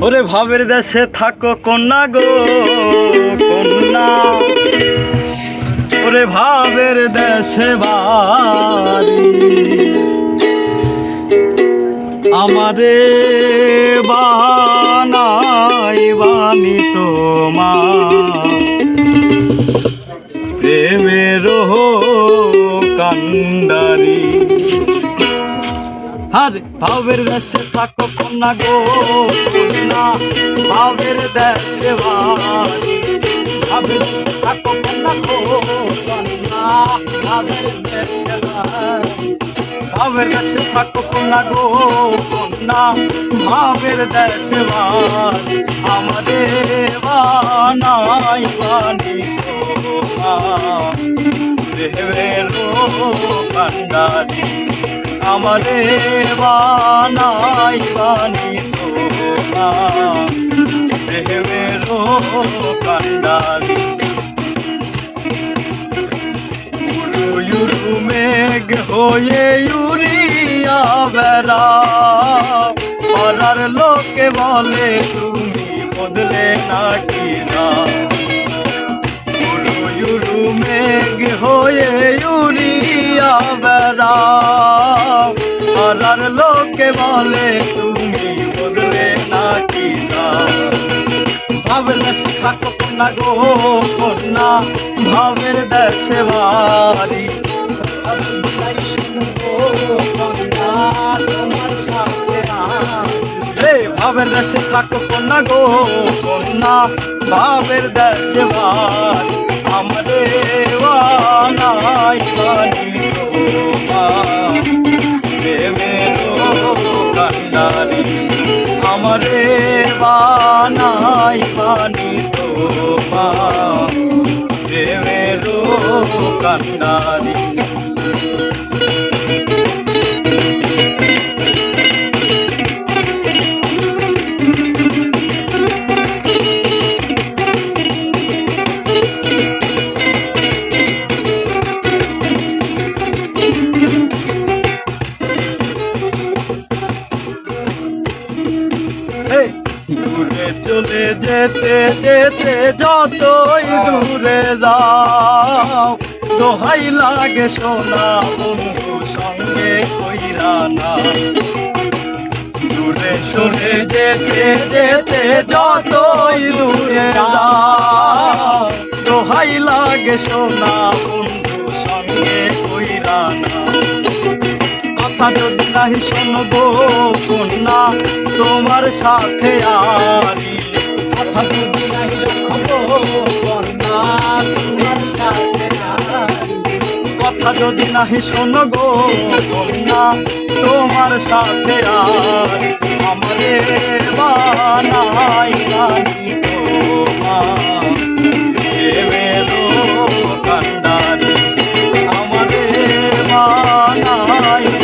ওরে ভাবের দেশে থাকো কন্যা গো, কন্যা। ওরে ভাবের দেশে বাড়ি। আমারে বানাই বানি তোমা প্রেমের কান্ডারি। আরে ভাবের দেশে থাকো কন্যা গো, কন্যা, ভাবের দেশে ভাবের দেশে থাকো কন্যা গো, কন্যা, ভাবের দেশে ভাবের দেশে থাকো কন্যা গো, কন্যা, ভাবের দেশে আমাদের বানাই বানি প্রেমের কান্ডারি আমারে বানাই বানি প্রেমের কান্ডারি উড়ু মেঘ হয়ে উড়িয়া বেড়া। পাড়ার লোকে বলে, তুমি বদলে নাকি পাড়ার লোকে বলে, তুমি বদলে নাকি না দেশে থাকো কন্যা গো, কন্যা। ভাবের দেশে বাড়ি। ভাবের দেশে থাকো কন্যা গো, কন্যা। ভাবের দেশে বাড়ি। কান্ডারি আমারে বানাই পানি তোমা রে প্রেমের কান্ডারি দূরে চলে যেতে যেতে যতই দূরে যাও, দোহাই লাগে সোনা বন্ধু সঙ্গে কইরা না দূরে সরে যেতে যেতে যতই দূরে যাও, দোহাই লাগে সোনা বন্ধু সঙ্গে কইরা না যদি নাহি শোনো গো কন্যা, তোমার সাথে আরি কথা যদি নাহি রাখো গো কন্যা তোমার কথা যদি নাহি শোনো গো কন্যা, তোমার সাথে আমারে বানাই রানী।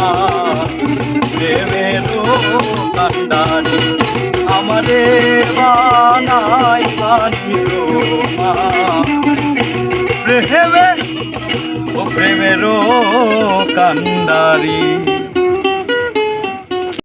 তোমার প্রেমেরও কান্ডারি আমাদের বানাই পানি ও প্রেমের কান্ডারি।